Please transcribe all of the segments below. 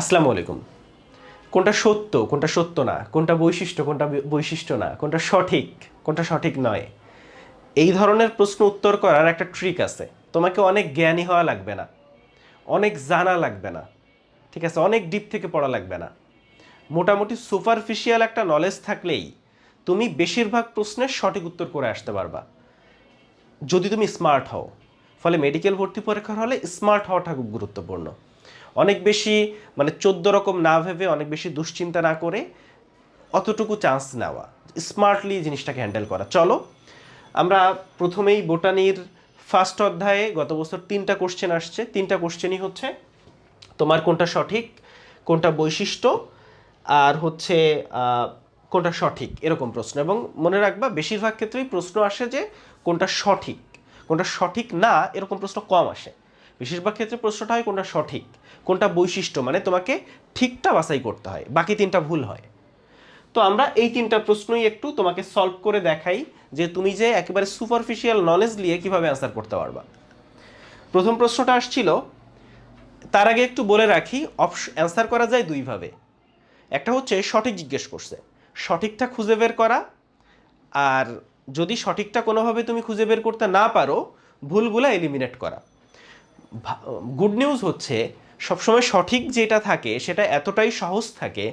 আসসালামু আলাইকুম। কোনটা সত্য কোনটা সত্য না, কোনটা বৈশিষ্ট্য কোনটা বৈশিষ্ট্য না, কোনটা সঠিক কোনটা সঠিক নয়, এই ধরনের প্রশ্ন উত্তর করার একটা ট্রিক আছে। তোমাকে অনেক জ্ঞানী হওয়া লাগবে না, অনেক জানা লাগবে না, ঠিক আছে? অনেক ডিপ থেকে পড়া লাগবে না। মোটামুটি সুপারফিশিয়াল একটা নলেজ থাকলেই তুমি বেশিরভাগ প্রশ্নের সঠিক উত্তর করে আসতে পারবা। যদি তুমি স্মার্ট হও, ফলে মেডিকেল ভর্তি পরীক্ষার হলে স্মার্ট হওয়াটা খুব গুরুত্বপূর্ণ। অনেক বেশি মানে চোদ্দ রকম না ভেবে অনেক বেশি দুশ্চিন্তা না করে অতটুকু চান্স নেওয়া। স্মার্টলি জিনিসটাকে হ্যান্ডেল করা। চলো, আমরা প্রথমেই বোটানির ফার্স্ট অধ্যায়ে গত বছর তিনটা কোশ্চেন আসছে। তিনটা কোশ্চেনই হচ্ছে, তোমার কোনটা সঠিক, কোনটা বৈশিষ্ট্য, আর হচ্ছে কোনটা সঠিক, এরকম প্রশ্ন। এবং মনে রাখবা, বেশিরভাগ ক্ষেত্রেই প্রশ্ন আসে যে কোনটা সঠিক কোনটা সঠিক না, এরকম প্রশ্ন কম আসে। বেশিরভাগ ক্ষেত্রে প্রশ্নটা হয় কোনটা সঠিক, কোনটা বৈশিষ্ট্য মানে তোমাকে ঠিকটা বাছাই করতে হয়, বাকি তিনটা ভুল হয়। তো আমরা এই তিনটা প্রশ্নই একটু তোমাকে সলভ করে দেখাই যে তুমি যে একেবারে সুপারফিশিয়াল নলেজ নিয়ে কীভাবে অ্যান্সার করতে পারবা। প্রথম প্রশ্নটা আসছিল, তার আগে একটু বলে রাখি অপশ অ্যান্সার করা যায় দুইভাবে। একটা হচ্ছে সঠিক জিজ্ঞেস করছে, সঠিকটা খুঁজে বের করা, আর যদি সঠিকটা কোনোভাবে তুমি খুঁজে বের করতে না পারো, ভুলগুলা এলিমিনেট করা। গুড নিউজ হচ্ছে, সবসময় সঠিক যেটা থাকে, সেটা এতটাই সহজ থাকে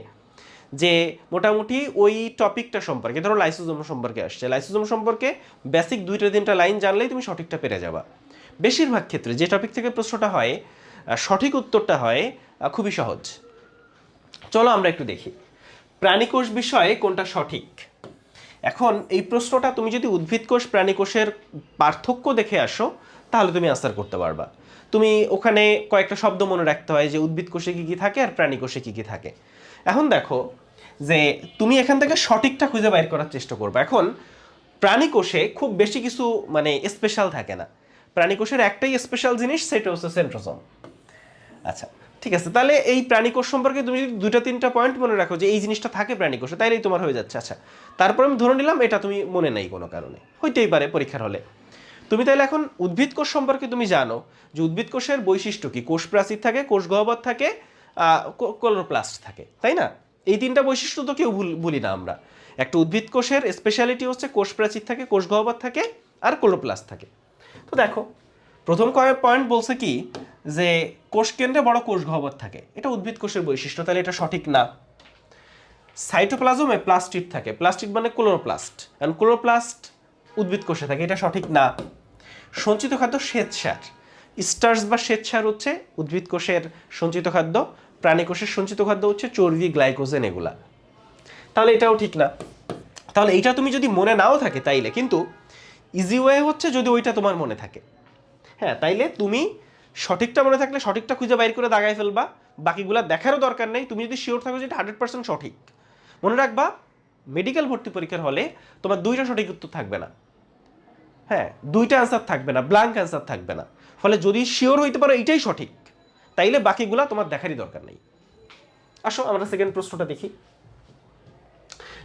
যে মোটামুটি ওই টপিকটা সম্পর্কে, ধরো লাইসোজোম সম্পর্কে আসছে। লাইসোজোম সম্পর্কে বেসিক দুইটা তিনটা লাইন জানলেই তুমি সঠিকটা পেরে যাবা। বেশিরভাগ ক্ষেত্রে যে টপিক থেকে প্রশ্নটা হয় সঠিক উত্তরটা হয় খুবই সহজ। চলো আমরা একটু দেখি। প্রাণীকোষ বিষয়ে কোনটা সঠিক? এখন এই প্রশ্নটা তুমি যদি উদ্ভিদকোষ প্রাণীকোষের পার্থক্য দেখে আসো, তাহলে তুমি আনসার করতে পারবা। তুমি ওখানে কয়েকটা শব্দ মনে রাখতে হয় যে উদ্ভিদ কোষে কী কী থাকে আর প্রাণী কোষে কী কী থাকে। এখন দেখো যে তুমি এখান থেকে সঠিকটা খুঁজে বাইর করার চেষ্টা করবে। এখন প্রাণী কোষে খুব বেশি কিছু মানে স্পেশাল থাকে না। প্রাণী কোষের একটাই স্পেশাল জিনিস সেটা হচ্ছে সেন্ট্রোসোম আচ্ছা ঠিক আছে, তাহলে এই প্রাণীকোষ সম্পর্কে তুমি যদি দুটা তিনটা পয়েন্ট মনে রাখো যে এই জিনিসটা থাকে প্রাণী কোষে, তাইলেই তোমার হয়ে যাচ্ছে। আচ্ছা তারপর আমি ধরে নিলাম এটা তুমি মনে নেই কোনো কারণে। হইতেই পারে পরীক্ষার হলে। তুমি তাহলে এখন উদ্ভিদ কোষ সম্পর্কে তুমি জানো যে উদ্ভিদ কোষের বৈশিষ্ট্য কি? কোষ প্রাচীর থাকে, কোষ গহ্বর থাকে ক্লোরোপ্লাস্ট থাকে, তাই না? এই তিনটা বৈশিষ্ট্য তো কেউ ভুল- ভুলি না আমরা। একটা উদ্ভিদ কোষের স্পেশালিটি হচ্ছে কোষ প্রাচীর থাকে, কোষ গহ্বর থাকে আর ক্লোরোপ্লাস্ট থাকে। তো দেখো, প্রথম কয়েক পয়েন্ট বলছে কি যে কোষ কেন্দ্রে বড় কোষ গহ্বর থাকে। এটা উদ্ভিদ কোষের বৈশিষ্ট্য তাহলে এটা সঠিক না। সাইটোপ্লাজমে প্লাস্টিড থাকে। প্লাস্টিড মানে ক্লোরোপ্লাস্ট অ্যান্ড ক্লোরোপ্লাস্ট উদ্ভিদ কোষে থাকে, এটা সঠিক না। সঞ্চিত খাদ্য শ্বেতসার স্টার্স বা শ্বেতসার হচ্ছে উদ্ভিদ কোষের সঞ্চিত খাদ্য, প্রাণী কোষের সঞ্চিত খাদ্য হচ্ছে চর্বি, গ্লাইকোজেন এগুলা। তাহলে এটাও ঠিক না। তাহলে এইটা তুমি যদি মনে নাও থাকে তাইলে, কিন্তু ইজি ওয়ে হচ্ছে যদি ওইটা তোমার মনে থাকে। হ্যাঁ তাইলে তুমি সঠিকটা মনে থাকলে সঠিকটা খুঁজে বাইর করে দাগায় ফেলবা। বাকিগুলা দেখারও দরকার নেই। তুমি যদি শিওর থাকো যে এটা হান্ড্রেড পার্সেন্ট সঠিক। মনে রাখবা মেডিকেল ভর্তি পরীক্ষার হলে তোমার দুইটা সঠিক উত্তর থাকবে না। হ্যাঁ দুইটা অ্যান্সার থাকবে না ব্ল্যাঙ্ক অ্যান্সার থাকবে না। ফলে যদি শিওর হইতে পারো, এইটাই সঠিক। তাইলে বাকিগুলা তোমার দেখারই দরকার নেই। আসো, আমরা সেকেন্ড প্রশ্নটা দেখি।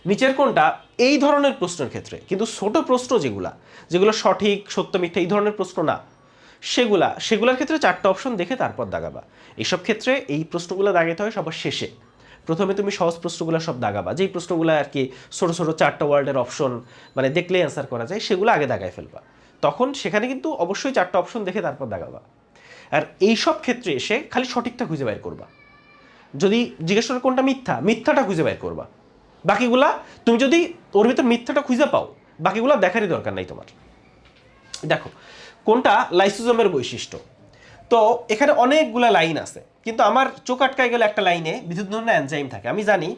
নিচের কোনটা? এই ধরনের প্রশ্নের ক্ষেত্রে। কিন্তু ছোট প্রশ্ন যেগুলা, যেগুলো সঠিক, সত্য, মিথ্যা, এই ধরনের প্রশ্ন না, সেগুলা, সেগুলোর ক্ষেত্রে চারটা অপশন দেখে তারপর দাগাবা। এইসব ক্ষেত্রে এই প্রশ্নগুলো দাগাতে হয় সবার শেষে। প্রথমে তুমি সহজ প্রশ্নগুলো সব দাগাবা। যেই প্রশ্নগুলো আর কি ছোটো ছোটো চারটা ওয়ার্ডের অপশন মানে দেখলেই অ্যান্সার করা যায়, সেগুলো আগে দাগায় ফেলবা। তখন সেখানে কিন্তু অবশ্যই চারটা অপশন দেখে তারপর দাগাবা। আর এই সব ক্ষেত্রে এসে খালি সঠিকটা খুঁজে বের করবা। যদি জিজ্ঞেস করে কোনটা মিথ্যা, মিথ্যাটা খুঁজে বের করবা। বাকিগুলা তুমি যদি ওর ভিতর মিথ্যাটা খুঁজে পাও, বাকিগুলা দেখারই দরকার নাই তোমার। দেখো, কোনটা লাইসোজোমের বৈশিষ্ট্য? তো এখানে অনেকগুলা লাইন আছে। কিন্তু আমার চোখ আটকায় গেলে একটা লাইনে, বিদ্যুৎ ধরনের অ্যানজাইম থাকে। আমি জানি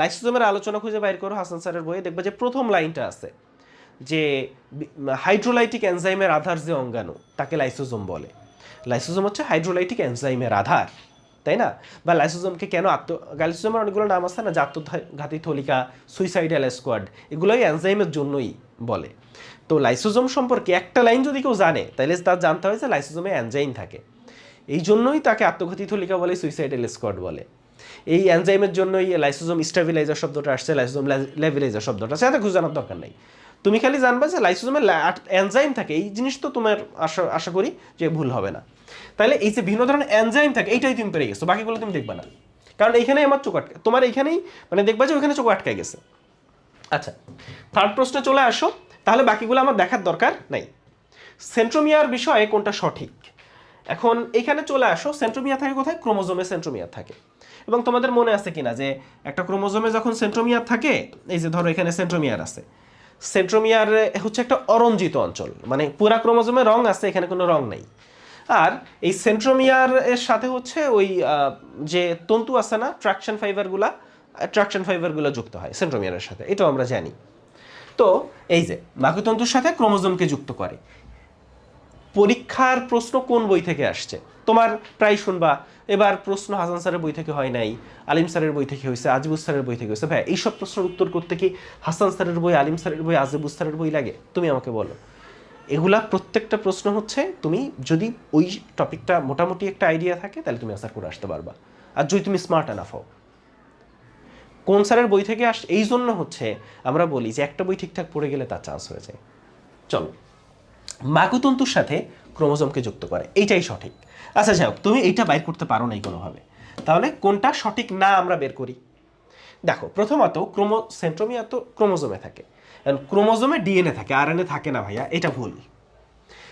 লাইসোজোমের আলোচনা খুঁজে বাইর করো হাসান স্যারের বইয়ে, দেখবে যে প্রথম লাইনটা আছে যে হাইড্রোলাইটিক এনজাইমের আধার যে অঙ্গাণু, তাকে লাইসোজোম বলে। লাইসোজোম হচ্ছে হাইড্রোলাইটিক এনজাইমের আধার। তাই না? বা লাইসোজোমকে কেন আত্ম লাইসোজোমের অনেকগুলো নাম আছে না? যে আত্মঘাতী থলিকা সুইসাইডাল স্কোয়াড এগুলোই এনজাইমের জন্যই বলে। তো লাইসোজোম সম্পর্কে একটা লাইন যদি কেউ জানে, তাহলে তার জানতে হয় যে লাইসোজোমে অ্যানজাইম থাকে। এই জন্যই তাকে আত্মঘাতী থলিকা বলে সুইসাইডাল স্কোয়াড বলে। এই অ্যানজাইমের জন্যই লাইসোজোম স্টাবিলাইজার শব্দটা আসছে লাইসোজোম লেভিলাইজার শব্দটা। সেটা খুঁজে জানার দরকার নেই। তুমি খালি জানবা যে লাইসোজোমে এনজাইম থাকে, এই জিনিস তো তোমার আশা আশা করি যে ভুল হবে না। তাহলে এই যে ভিন্ন ধরনের এনজাইম থাকে, এইটাই তুমি পেরে গেছো, বাকিগুলো তুমি দেখবা না। কারণ এইখানেই আমার চোখ আটকা তোমার এইখানেই মানে দেখবা যে ওইখানে চোখ আটকায় গেছে। আচ্ছা থার্ড প্রশ্নে চলে আসো, তাহলে বাকিগুলো আমার দেখার দরকার নাই। সেন্ট্রোমিয়ার বিষয়ে কোনটা সঠিক? এখন এখানে চলে আসো সেন্ট্রোমিয়ার থাকে কোথায়? ক্রোমোজোমে সেন্ট্রোমিয়ার থাকে। এবং তোমাদের মনে আছে কিনা যে একটা ক্রোমোজোমে যখন সেন্ট্রোমিয়ার থাকে, এই যে ধরো এখানে সেন্ট্রোমিয়ার আছে সেন্ট্রোমিয়ার হচ্ছে একটা অরঞ্জিত অঞ্চল। মানে পুরা ক্রোমোজোমে রং আছে, এখানে কোনো রং নেই। আর এই সেন্ট্রোমিয়ার এর সাথে হচ্ছে ওই যে তন্তু আছে না ট্রাকশন ফাইবারগুলা ট্রাকশন ফাইবারগুলো যুক্ত হয় সেন্ট্রোমিয়ারের সাথে, এটাও আমরা জানি। তো এই যে বাকুতন্তুর সাথে ক্রোমোজোমকে যুক্ত করে। পরীক্ষার প্রশ্ন কোন বই থেকে আসছে? তোমার প্রায় শুনবা, এবার প্রশ্ন হাসান স্যারের বই থেকে হয় নাই, আলিম স্যারের বই থেকে হয়েছে, আজিবুস স্যারের বই থেকে হয়েছে। ভাই, এইসব প্রশ্নের উত্তর করতে কি হাসান স্যারের বই, আলিম স্যারের বই, আজিবুস স্যারের বই লাগে? তুমি আমাকে বলো। এগুলা প্রত্যেকটা প্রশ্ন হচ্ছে, তুমি যদি ওই টপিকটা মোটামুটি একটা আইডিয়া থাকে, তাহলে তুমি আসার করে আসতে পারবা। আর যদি তুমি স্মার্ট এনাফ হও। কোন স্যারের বই থেকে আস, এই জন্য হচ্ছে আমরা বলি যে একটা বই ঠিকঠাক পড়ে গেলে তার চান্স হয়ে যায়। চলো। মাকুতন্তুর সাথে ক্রোমোজোমকে যুক্ত করে। এইটাই সঠিক। আচ্ছা যাই তুমি এইটা বাইর করতে পারো নাই কোনোভাবে। তাহলে কোনটা সঠিক না আমরা বের করি? দেখো, প্রথমত ক্রোমো সেন্ট্রোমিয়া তো ক্রোমোজোমে থাকে। ক্রোমোজোমে ডিএনএ থাকে, আরএনএ থাকে না ভাইয়া, এটা ভুল।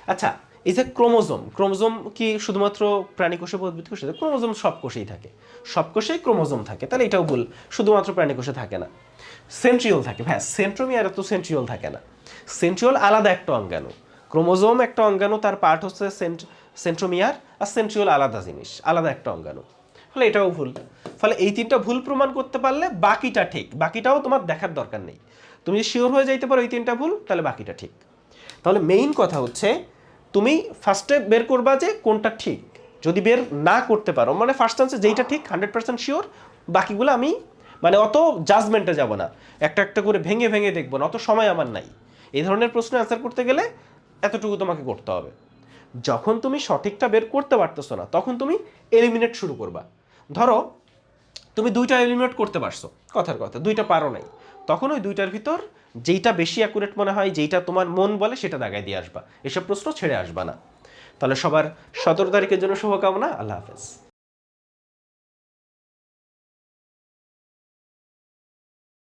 আচ্ছা এই যে ক্রোমোজোম ক্রোমোজোম কি শুধুমাত্র প্রাণী কোষে উদ্ভিদ কোষে ক্রোমোজোম সব কোষেই থাকে। সব কোষেই ক্রোমোজোম থাকে, তাহলে এটাও ভুল। শুধুমাত্র প্রাণী কোষে থাকে না। সেন্ট্রিওল থাকে। হ্যাঁ সেন্ট্রোমিয়ারে তো সেন্ট্রিওল থাকে না। সেন্ট্রিওল আলাদা একটা অঙ্গাণু। ক্রোমোজোম একটা অঙ্গাণু, তার পার্ট হচ্ছে সেন্ট সেন্ট্রোমিয়ার আর সেন্ট্রিওল আলাদা জিনিস, আলাদা একটা অঙ্গাণু। ফলে এটাও ভুল। ফলে এই তিনটা ভুল প্রমাণ করতে পারলে বাকিটা ঠিক, বাকিটাও তোমার দেখার দরকার নেই। তুমি যদি শিওর হয়ে যাইতে পারো এই তিনটা ভুল, তাহলে বাকিটা ঠিক। তাহলে মেইন কথা হচ্ছে, তুমি ফার্স্টে বের করবা যে কোনটা ঠিক। যদি বের না করতে পারো মানে ফার্স্ট চান্সে যেইটা ঠিক হান্ড্রেড পার্সেন্ট শিওর বাকিগুলো আমি মানে অত জাজমেন্টে যাব না। একটা একটা করে ভেঙে ভেঙে দেখব না, অত সময় আমার নাই। এই ধরনের প্রশ্ন অ্যান্সার করতে গেলে এতটুকু তোমাকে করতে হবে। যখন তুমি সঠিকটা বের করতে পারতেছো না, তখন তুমি এলিমিনেট শুরু করবা। ধরো, তুমি দুইটা এলিমিনেট করতে পারছ, কথার কথা, দুইটা পারো নাই। তখন ওই দুইটার ভিতর যেইটা বেশি অ্যাকুরেট মনে হয়, যেইটা তোমার মন বলে, সেটা দাগায় দিয়ে আসবা। এসব প্রশ্ন ছেড়ে আসবা না। তাহলে সবার সতেরো তারিখের জন্য শুভকামনা, আল্লাহ হাফেজ।